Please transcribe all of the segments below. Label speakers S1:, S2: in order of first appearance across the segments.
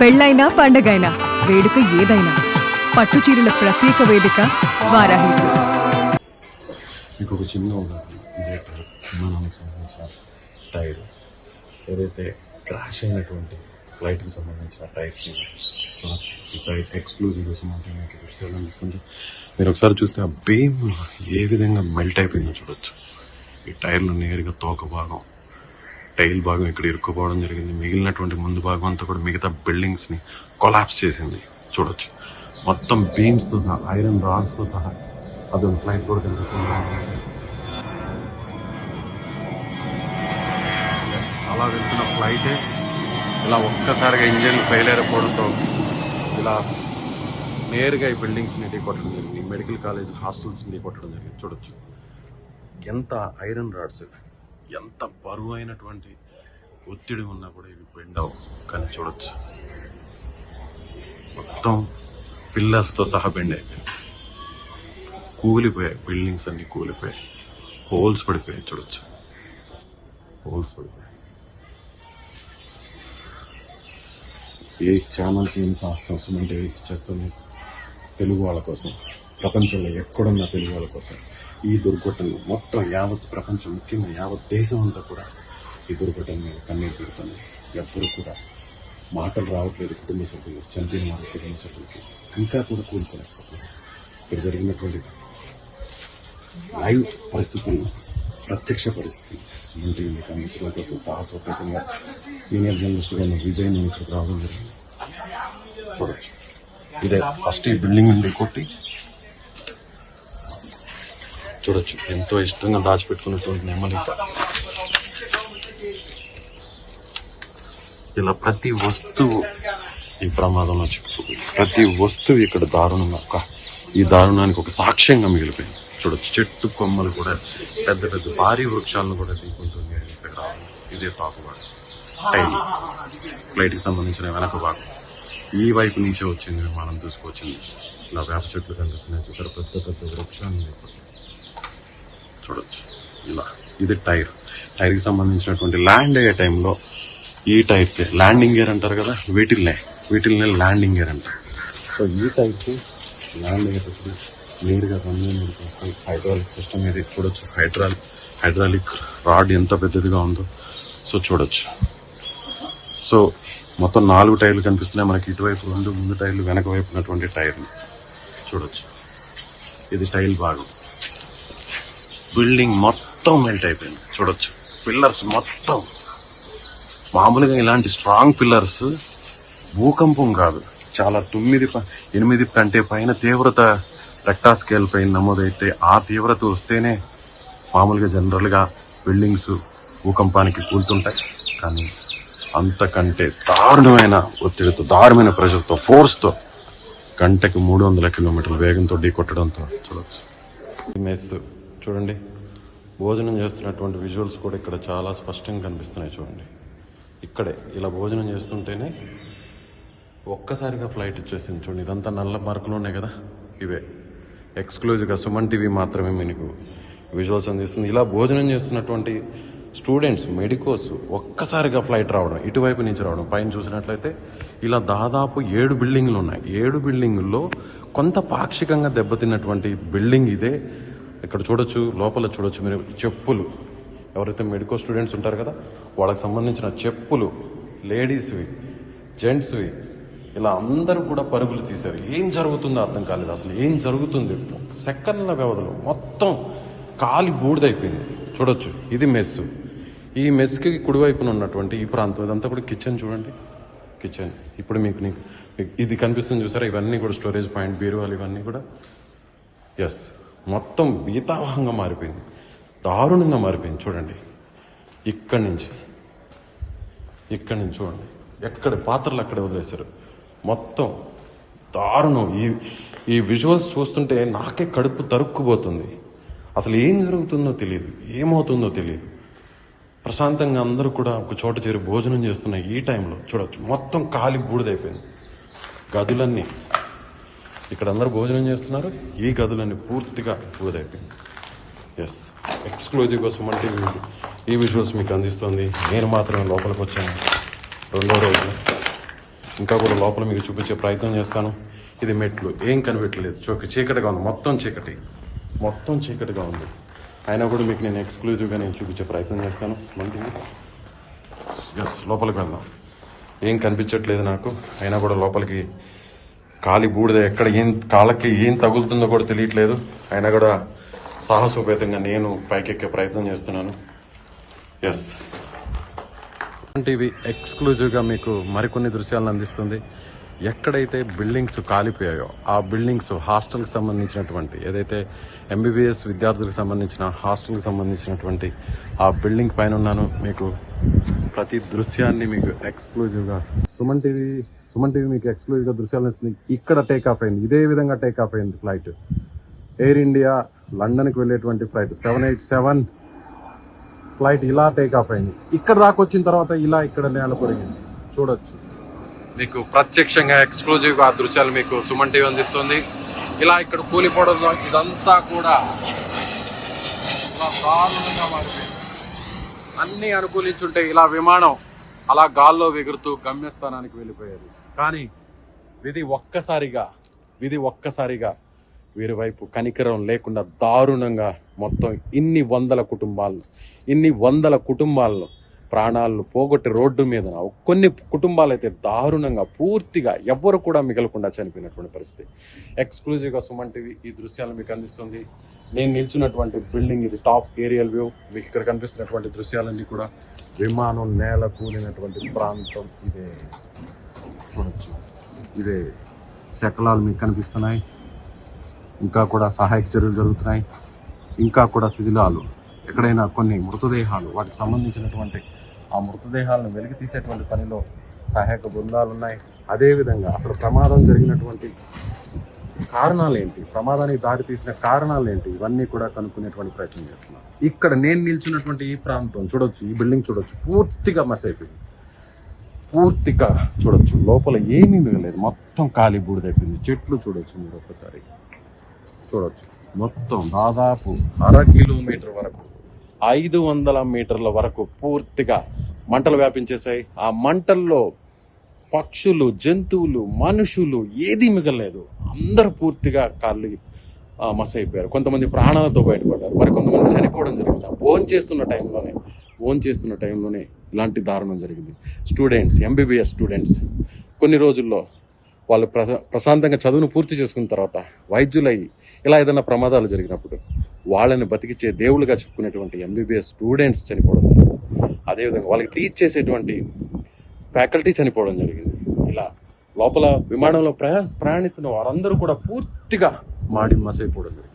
S1: పెళ్ళైనా పండగైనా వేడుక ఏదైనా పట్టు చీరల ప్రత్యేక వేదిక వారాహి సిల్క్స్.
S2: ఇంకొక చిన్న ఉదాహరణ. టైర్ విమానానికి సంబంధించిన టైర్. ఏదైతే క్రాష్ అయినటువంటి ఫ్లైట్కి సంబంధించిన టైర్స్ చూడొచ్చు. ఈ టైర్ ఎక్స్క్లూజివ్ అనిపిస్తుంది? మీరు ఒకసారి చూస్తే ఆ బీమ్ ఏ విధంగా మెల్ట్ అయిపోయిందో చూడొచ్చు. ఈ టైర్లు నేరుగా తోక భాగం టైల్ భాగం ఇక్కడ ఇరుక్కుపోవడం జరిగింది. మిగిలినటువంటి ముందు భాగం అంతా కూడా మిగతా బిల్డింగ్స్ని కొలాప్స్ చేసింది. చూడొచ్చు. మొత్తం బీమ్స్తో సహా ఐరన్ రాడ్స్తో సహా అదొక ఫ్లైట్ కూడా కనిపిస్తుంది. అలా వెళ్తున్న ఫ్లైటే ఇలా ఒక్కసారిగా ఇంజన్ ఫెయిల్ అయిపోవడంతో ఇలా నేరుగా ఈ బిల్డింగ్స్ని ఢీకొట్టడం కొట్టడం జరిగింది మెడికల్ కాలేజ్ హాస్టల్స్ని కొట్టడం జరిగింది. చూడొచ్చు. ఎంత ఐరన్ రాడ్స్ ఎంత బరువు అయినటువంటి ఒత్తిడి ఉన్నా కూడా ఇవి బెండ్ కానీ చూడొచ్చు. మొత్తం పిల్లర్స్తో సహా బెండ్ అయిపోయింది కూలిపోయాయి. బిల్డింగ్స్ అన్ని కూలిపోయాయి. హోల్స్ పడిపోయాయి. చూడొచ్చు. హోల్స్ పడిపోయాయి. ఏ ఛానల్ చేయని సాహసం అంటే చేస్తుంది తెలుగు వాళ్ళ కోసం. ప్రపంచంలో ఎక్కడున్న తెలుగు వాళ్ళ కోసం ఈ దుర్ఘటనలు మొత్తం యావత్ ప్రపంచం ముఖ్యంగా యావత్ దేశం అంతా కూడా ఈ దుర్ఘటన మీద కన్నీరు పెడుతుంది. ఎవ్వరు కూడా మాటలు రావట్లేదు కుటుంబ సభ్యులు చనిపోయిన వారి కుటుంబ సభ్యులకి. ఇంకా కూడా కూడుకోలేకపోతున్నారు ఇక్కడ జరిగినటువంటి లైవ్ పరిస్థితులను ప్రత్యక్ష పరిస్థితులు. సుమన్ టీవీ మీకు అందించడం కోసం సాహసోపేతంగా సీనియర్ జర్నలిస్ట్గా ఉన్న విజయ్ నేను ఇక్కడికి రావడం జరిగింది. చూడొచ్చు. ఇదే ఫస్ట్ ఈ బిల్డింగ్ ఉంది కొట్టి చూడొచ్చు. ఎంతో ఇష్టంగా దాచిపెట్టుకున్నటువంటి నెమలిక. ఇలా ప్రతి వస్తువు ఈ ప్రమాదంలో చిక్కుపోయింది ప్రతి వస్తువు ఇక్కడ దారుణంగా ఒక ఈ దారుణానికి ఒక సాక్ష్యంగా మిగిలిపోయింది. చూడొచ్చు. చెట్టు కొమ్మలు కూడా పెద్ద పెద్ద భారీ వృక్షాలను కూడా దిగుతుంది ఇక్కడ రావడం ఇదే పాపవాడు టైల్. ఫ్లైట్కి సంబంధించిన వెనక భాగం. ఈ వైపు నుంచే వచ్చింది మనం తీసుకొచ్చింది. ఇలా వేప చెట్లు కనిపిస్తున్నాయి. ఇక్కడ పెద్ద పెద్ద వృక్షాలు చూడొచ్చు. ఇలా. ఇది టైర్. టైర్కి సంబంధించినటువంటి ల్యాండ్ అయ్యే టైంలో ఈ టైర్స్ ల్యాండింగ్ గేర్ అంటారు కదా వీటిల్నే. వీటిల్నే ల్యాండింగ్ గేర్ అంటారు. సో ఈ టైర్స్ ల్యాండ్ అయ్యేటప్పుడు నేరుగా రన్వే హైడ్రాలిక్ సిస్టమ్ ఇది చూడొచ్చు. హైడ్రాలిక్ హైడ్రాలిక్ రాడ్ ఎంత పెద్దదిగా ఉందో. సో చూడొచ్చు. సో మొత్తం నాలుగు టైర్లు కనిపిస్తున్నాయి. మనకి ఇటువైపు రెండు ముందు టైర్లు వెనక వైపు ఉన్నటువంటి టైర్లు. చూడొచ్చు. ఇది టైల్ భాగం. బిల్డింగ్ మొత్తం మెల్ట్ అయిపోయింది. చూడొచ్చు. పిల్లర్స్ మొత్తం. మామూలుగా ఇలాంటి స్ట్రాంగ్ పిల్లర్స్ భూకంపం కాదు. చాలా తొమ్మిది ప- ఎనిమిది కంటే పైన తీవ్రత రెక్టా స్కేల్ పైన నమోదైతే ఆ తీవ్రత వస్తేనే మామూలుగా జనరల్గా బిల్డింగ్స్ భూకంపానికి కూలుతుంటాయి. కానీ అంతకంటే దారుణమైన ఒత్తిడితో దారుణమైన ప్రెషర్తో ఫోర్స్తో గంటకి మూడు వందల కిలోమీటర్ల వేగంతో ఢీకొట్టడంతో చూడవచ్చు మెస్ చూడండి. భోజనం చేస్తున్నటువంటి విజువల్స్ కూడా ఇక్కడ చాలా స్పష్టంగా కనిపిస్తున్నాయి చూడండి. ఇక్కడే ఇలా భోజనం చేస్తుంటేనే ఒక్కసారిగా ఫ్లైట్ ఇచ్చేసింది చూడండి. ఇదంతా నల్ల మార్కులు ఉన్నాయి కదా? ఇవే. ఎక్స్క్లూజివ్గా సుమన్ టీవీ మాత్రమే మీకు విజువల్స్ అందిస్తుంది. ఇలా భోజనం చేస్తున్నటువంటి స్టూడెంట్స్ మెడికోస్ ఒక్కసారిగా ఫ్లైట్ రావడం ఇటువైపు నుంచి రావడం పైన చూసినట్లయితే ఇలా దాదాపు ఏడు బిల్డింగ్లు ఉన్నాయి. ఏడు బిల్డింగుల్లో కొంత పాక్షికంగా దెబ్బతిన్నటువంటి బిల్డింగ్ ఇదే. ఇక్కడ చూడొచ్చు లోపల చూడొచ్చు. మీరు చెప్పులు. ఎవరైతే మెడికో స్టూడెంట్స్ ఉంటారు కదా వాళ్ళకి సంబంధించిన చెప్పులు లేడీస్వి జెంట్స్వి ఇలా అందరూ కూడా పరుగులు తీశారు. ఏం జరుగుతుందో అర్థం కాలేదు. అసలు ఏం జరుగుతుంది? సెకండ్ల వ్యవధిలో మొత్తం కాలి బూడిదైపోయింది. చూడొచ్చు. ఇది మెస్ ఈ మెస్కి కుడివైపున ఉన్నటువంటి ఈ ప్రాంతం ఇదంతా కూడా కిచెన్ చూడండి. కిచెన్. ఇప్పుడు మీకు నీకు మీకు ఇది కనిపిస్తుంది చూసారా? ఇవన్నీ కూడా స్టోరేజ్ పాయింట్ బీరువాలు ఇవన్నీ కూడా. ఎస్ మొత్తం భీతావహంగా మారిపోయింది. దారుణంగా మారిపోయింది. చూడండి. ఇక్కడి నుంచి. ఇక్కడి నుంచి చూడండి. ఎక్కడ పాత్రలు అక్కడే వదిలేశారు. మొత్తం దారుణం. ఈ ఈ విజువల్స్ చూస్తుంటే నాకే కడుపు తరుక్కుపోతుంది. అసలు ఏం జరుగుతుందో తెలియదు ఏమవుతుందో తెలియదు ప్రశాంతంగా అందరూ కూడా ఒక చోట చేరి భోజనం చేస్తున్న ఈ టైంలో చూడొచ్చు. మొత్తం కాలి బూడిదైపోయింది. గదులన్నీ ఇక్కడ అందరూ భోజనం చేస్తున్నారు. ఈ గదులన్నీ పూర్తిగా పూర్తయిపోయింది ఎస్ ఎక్స్క్లూజివ్గా సుమన్ టీవీ ఈ విజువల్స్ మీకు అందిస్తుంది. నేను మాత్రమే లోపలికి వచ్చాను. రెండో రోజు. ఇంకా కూడా లోపల మీకు చూపించే ప్రయత్నం చేస్తాను. ఇది మెట్లు. ఏం కనిపెట్టలేదు. చోక చీకటిగా ఉంది. మొత్తం చీకటి. మొత్తం చీకటిగా ఉంది. అయినా కూడా మీకు నేను ఎక్స్క్లూజివ్గా నేను చూపించే ప్రయత్నం చేస్తాను. మంటిని ఎస్ లోపలికి వెళ్దాం. ఏం కనిపించట్లేదు నాకు. అయినా కూడా లోపలికి కాలి బూడిద ఎక్కడ ఏం కాళ్ళకి ఏం తగులుతుందో కూడా తెలియట్లేదు. అయినా కూడా సాహసోపేతంగా నేను పైకెక్కే ప్రయత్నం చేస్తున్నాను. ఎస్ టీవీ ఎక్స్క్లూజివ్గా మీకు మరికొన్ని దృశ్యాలను అందిస్తుంది. ఎక్కడైతే బిల్డింగ్స్ కాలిపోయాయో ఆ బిల్డింగ్స్ హాస్టల్కి సంబంధించినటువంటి ఏదైతే ఎంబీబీఎస్ విద్యార్థులకు సంబంధించిన హాస్టల్కి సంబంధించినటువంటి ఆ బిల్డింగ్ పైన ఉన్నాను. మీకు ప్రతి దృశ్యాన్ని మీకు ఎక్స్క్లూజివ్గా సుమన్ టీవీ సుమన్ టీవీ మీకు ఎక్స్క్లూజివ్గా దృశ్యాలను ఇస్తుంది. ఇక్కడ టేక్ ఆఫ్ అయింది. ఇదే విధంగా టేక్ ఆఫ్ అయింది ఫ్లైట్ ఎయిర్ ఇండియా లండన్కి వెళ్ళేటువంటి flight seven eight seven flight ఇలా టేక్ ఆఫ్ అయింది. ఇక్కడ దాకా వచ్చిన తర్వాత ఇలా ఇక్కడ నేల కొరిగింది. చూడొచ్చు. మీకు ప్రత్యక్షంగా ఎక్స్క్లూజివ్గా ఆ దృశ్యాలు మీకు సుమన్ టీవీ అందిస్తుంది. ఇలా ఇక్కడ కూలిపోవడం ఇదంతా కూడా ఇలా దారుణంగా మారిపోయింది. అన్నీ అనుకూలించుంటే ఇలా విమానం అలా గాల్లో ఎగురుతూ గమ్యస్థానానికి వెళ్ళిపోయేది. కానీ విధి ఒక్కసారిగా విధి ఒక్కసారిగా వీరి వైపు కనికరం లేకుండా దారుణంగా మొత్తం ఇన్ని వందల కుటుంబాలను ఇన్ని వందల కుటుంబాలను ప్రాణాలను పోగొట్టి రోడ్డు మీద కొన్ని కుటుంబాలు అయితే దారుణంగా పూర్తిగా ఎవ్వరు కూడా మిగలకుండా చనిపోయినటువంటి పరిస్థితి. ఎక్స్క్లూజివ్గా సుమన్ టీవీ ఈ దృశ్యాలు మీకు అందిస్తుంది. నేను నిల్చున్నటువంటి బిల్డింగ్ ఇది టాప్ ఏరియల్ వ్యూ మీకు ఇక్కడ కనిపిస్తున్నటువంటి దృశ్యాలన్నీ కూడా విమానం నేల కూలినటువంటి ప్రాంతం ఇదే. చూడొచ్చు. ఇదే శకలాలు మీకు కనిపిస్తున్నాయి. ఇంకా కూడా సహాయక చర్యలు జరుగుతున్నాయి. ఇంకా కూడా శిథిలాలు ఎక్కడైనా కొన్ని మృతదేహాలు వాటికి సంబంధించినటువంటి ఆ మృతదేహాలను వెలికి తీసేటువంటి పనిలో సహాయక బృందాలు ఉన్నాయి. అదేవిధంగా అసలు ప్రమాదం జరిగినటువంటి కారణాలు ఏంటి? ప్రమాదానికి దారి తీసిన కారణాలు ఏంటి? ఇవన్నీ కూడా కనుక్కునేటువంటి ప్రయత్నం చేస్తున్నాం. ఇక్కడ నేను నిల్చున్నటువంటి ఈ ప్రాంతం చూడొచ్చు ఈ బిల్డింగ్ చూడొచ్చు పూర్తిగా మస్ అయిపోయింది పూర్తిగా చూడొచ్చు. లోపల ఏమీ మిగలేదు మొత్తం ఖాళీ బూడిదైపోయింది చెట్లు చూడొచ్చు మీరు ఒక్కసారి. చూడొచ్చు. మొత్తం దాదాపు అర కిలోమీటర్ వరకు ఐదు వందల మీటర్ల వరకు పూర్తిగా మంటలు వ్యాపించేశాయి. ఆ మంటల్లో పక్షులు జంతువులు మనుషులు ఏది మిగలలేదు. అందరూ పూర్తిగా కాళ్ళు మసైపోయారు అయిపోయారు. కొంతమంది ప్రాణాలతో బయటపడ్డారు. మరి కొంతమంది చనిపోవడం జరిగింది. ఫోన్ చేస్తున్న టైంలోనే ఫోన్ చేస్తున్న టైంలోనే ఇలాంటి దారుణం జరిగింది. స్టూడెంట్స్ ఎంబీబీఎస్ స్టూడెంట్స్ కొన్ని రోజుల్లో వాళ్ళు ప్రశాంతంగా చదువును పూర్తి చేసుకున్న తర్వాత వైద్యులై ఇలా ఏదైనా ప్రమాదాలు జరిగినప్పుడు వాళ్ళని బతికిచ్చే దేవుళ్ళుగా చెప్పుకునేటువంటి ఎంబీబీఎస్ స్టూడెంట్స్ చనిపోవడం జరిగింది. అదేవిధంగా వాళ్ళకి టీచ్ చేసేటువంటి ఫ్యాకల్టీ చనిపోవడం జరిగింది. ఇలా లోపల విమానంలో ప్రయా ప్రయాణిస్తున్న వారందరూ కూడా పూర్తిగా మాడి మసైపోవడం జరిగింది.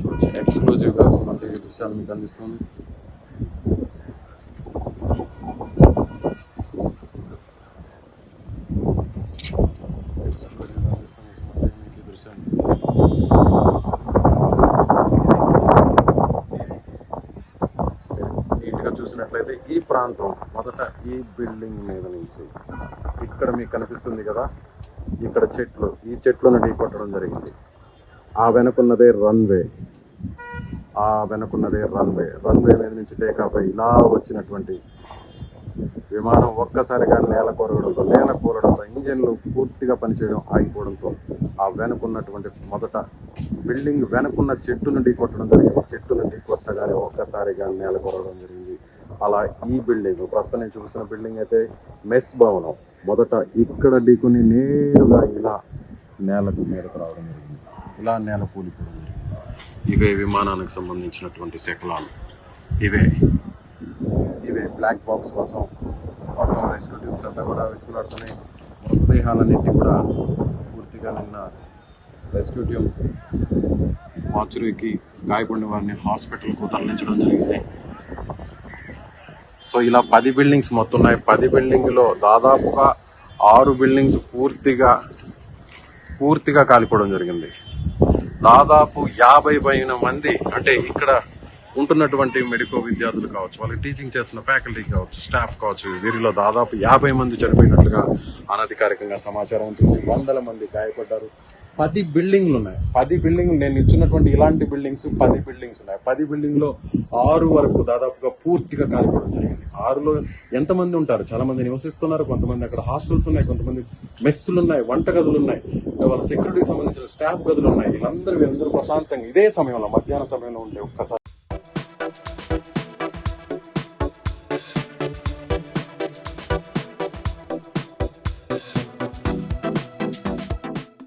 S2: చూడొచ్చు ఎక్స్క్లూజివ్గా టీవీ దృశ్యాలు మీకు అందిస్తుంది ఎక్స్క్లూజివ్గా అందిస్తుంది సుమన్ టీవీ మీకు ఈ దృశ్యాన్ని నీట్గా చూసినట్లయితే ఈ ప్రాంతం మొదట ఈ బిల్డింగ్ మీద నుంచి. ఇక్కడ మీకు కనిపిస్తుంది కదా ఇక్కడ చెట్లు ఈ చెట్లను ఢీకొట్టడం జరిగింది. ఆ వెనకున్నదే రన్వే ఆ వెనకున్నదే రన్వే రన్వే మీద నుంచి టేకాఫ్ అయ్యి ఇలా వచ్చినటువంటి విమానం ఒక్కసారిగా నేల కొరగడంతో నేల కూరడంతో ఇంజన్లు పూర్తిగా పనిచేయడం ఆగిపోవడంతో ఆ వెనుకున్నటువంటి మొదట బిల్డింగ్ వెనుకున్న చెట్టును ఢీకొట్టడం జరిగింది. చెట్టును ఢీకొట్టగానే ఒక్కసారిగా నేల కొరగడం జరిగింది. అలా ఈ బిల్డింగ్ ప్రస్తుతం నేను చూసిన బిల్డింగ్ అయితే మెస్ భవనం. మొదట ఇక్కడ ఢీకొని నేరుగా ఇలా నేలకు మీదకు రావడం జరిగింది. ఇలా నేల కూలిపోవడం జరిగింది. ఇవే విమానానికి సంబంధించినటువంటి శకలాలు. ఇవే. ఇవే బ్లాక్ బాక్స్ కోసం మొత్తం రెస్క్యూ అంతా కూడా వెతుకులాడుతున్నాయి. మృతదేహాలన్నింటినీ కూడా పూర్తిగా నిన్న రెస్క్యూ టీమ్ మార్చురీకి గాయపడిన వారిని హాస్పిటల్కు తరలించడం జరిగింది. సో ఇలా పది బిల్డింగ్స్ మొత్తం ఉన్నాయి. పది బిల్డింగ్లో దాదాపుగా ఆరు బిల్డింగ్స్ పూర్తిగా పూర్తిగా కాలిపోవడం జరిగింది. దాదాపు యాభై పైన మంది అంటే ఇక్కడ ఉంటున్నటువంటి మెడికో విద్యార్థులు కావచ్చు వాళ్ళకి టీచింగ్ చేస్తున్న ఫ్యాకల్టీ కావచ్చు స్టాఫ్ కావచ్చు వీరిలో దాదాపు యాభై మంది చనిపోయినట్లుగా అనధికారికంగా సమాచారం ఉంటుంది. వందల మంది గాయపడ్డారు. పది బిల్డింగ్లు ఉన్నాయి. పది బిల్డింగ్ నేను ఇచ్చినటువంటి ఇలాంటి బిల్డింగ్స్ పది బిల్డింగ్స్ ఉన్నాయి. పది బిల్డింగ్లో ఆరు వరకు దాదాపుగా పూర్తిగా కాలిపోవడం జరిగింది. ఆరులో ఎంతమంది ఉంటారు? చాలా మంది నివసిస్తున్నారు కొంతమంది అక్కడ హాస్టల్స్ ఉన్నాయి కొంతమంది మెస్సులు ఉన్నాయి వంట గదులు ఉన్నాయి. వాళ్ళ సెక్యూరిటీకి సంబంధించిన స్టాఫ్ గదులు ఉన్నాయి. వీళ్ళందరూ వీళ్ళందరూ ప్రశాంతంగా ఇదే సమయంలో మధ్యాహ్న సమయంలో ఉంటే ఒక్కసారి